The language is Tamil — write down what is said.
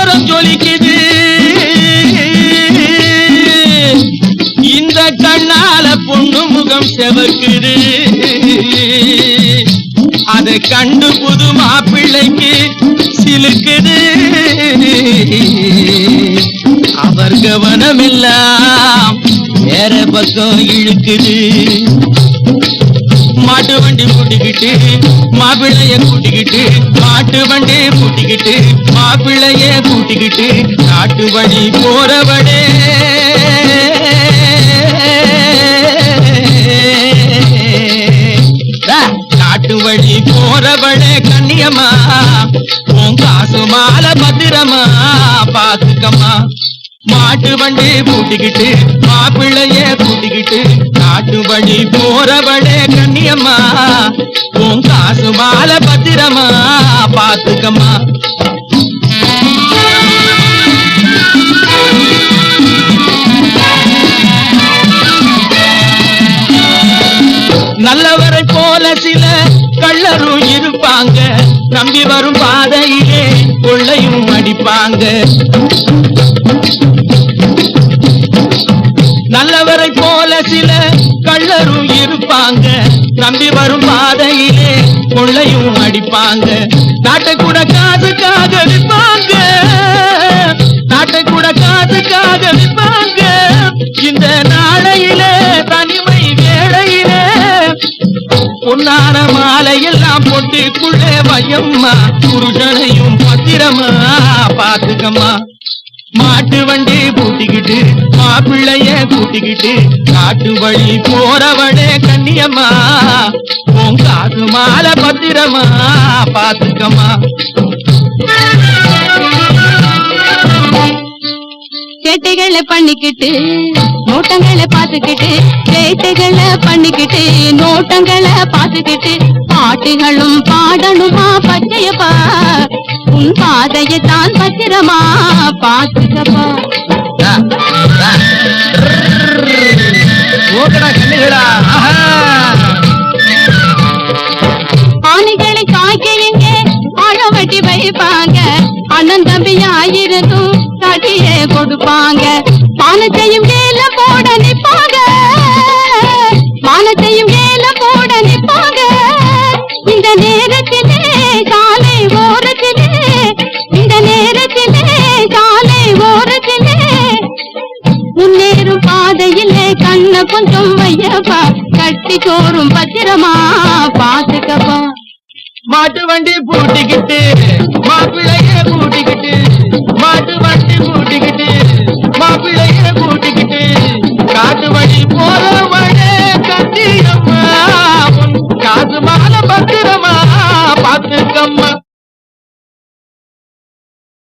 ஓரம் ஜொலிக்குது. இந்த கண்ணால பொண்ணு முகம் செவக்குது. அதை கண்டு புது மாப்பிள்ளைக்கு சிலுக்குது. அவர் கவனமெல்லாம் வேற பக்கம் இழுக்குது. மாட்டு வண்டி பூட்டிக்கிட்டு மாப்பிள்ளைய கூட்டிக்கிட்டு மாட்டு வண்டி பூட்டிக்கிட்டு மாப்பிள்ளைய கூட்டிக்கிட்டு நாட்டு வழி போறவடே நாட்டு வழி போறவடே கண்ணியம்மா உன் காசு மாலை பத்திரமா பாத்துக்கம்மா. மாட்டு வண்டி பூட்டிக்கிட்டு மாப்பிள்ளைய கூட்டிக்கிட்டு காட்டு வழி போறவளே கண்ணியம்மா. உன் காசு மால பத்திரமா பாத்துக்கம்மா. நல்லவரை போல சில கள்ளரும் இருப்பாங்க. நம்பி வரும் பாதையிலே கொள்ளையும் அடிப்பாங்க. சில கள்ளரும் இருப்பாங்க. நம்பி வரும் பாதையிலே கொள்ளையும் அடிப்பாங்க. நாட்டை கூட காசுக்காக விற்பாங்க. நாட்டை கூட காசுக்காக விற்பாங்க. இந்த நாளையிலே தனிமை வேளையிலே பொன்னான மாலையெல்லாம் பொட்டுக்குள்ளே வையம்மா. புருஷனையும் பத்திரமா பாத்துக்கம்மா மாட்டு வண்டி பூட்டிக்கிட்டு மாப்பிள்ளைய கூட்டிக்கிட்டு காட்டு வழி போறவனே கண்ணியம்மா. உன் காது மாலை பத்திரமா பாத்துக்கம்மா சேட்டைகளை பண்ணிக்கிட்டு நோட்டங்களை பார்த்துக்கிட்டு சேட்டைகளை பண்ணிக்கிட்டு நோட்டங்களை பார்த்துக்கிட்டு பாட்டுகளும் பாடணுமா பச்சையப்பா? உன் பாதையை தான் பத்திரமா பார்த்துக்கப்பா. ஆணைகளை காய்க்க எங்கே ஆழம் வெட்டி வைப்பாங்க. அண்ணன் கட்டியே கொடுப்பாங்க. பானத்தையும் ஏல போட நிப்பாங்க பானத்தையும் ஏல போட நிப்பாங்க இந்த நேரத்திலே காலை ஓரத்திலே இந்த நேரத்திலே காலை ஓரத்திலே. முன்னேறும் பாதையிலே கண்ண கொஞ்சம் வையப்பா. கட்டி கோரும் பத்திரமா பாத்துக்கப்பா. மாட்டு வண்டி பூட்டிக்கிட்டு மாப்பிள்ளை மாலை பத்திரமா பார்த்து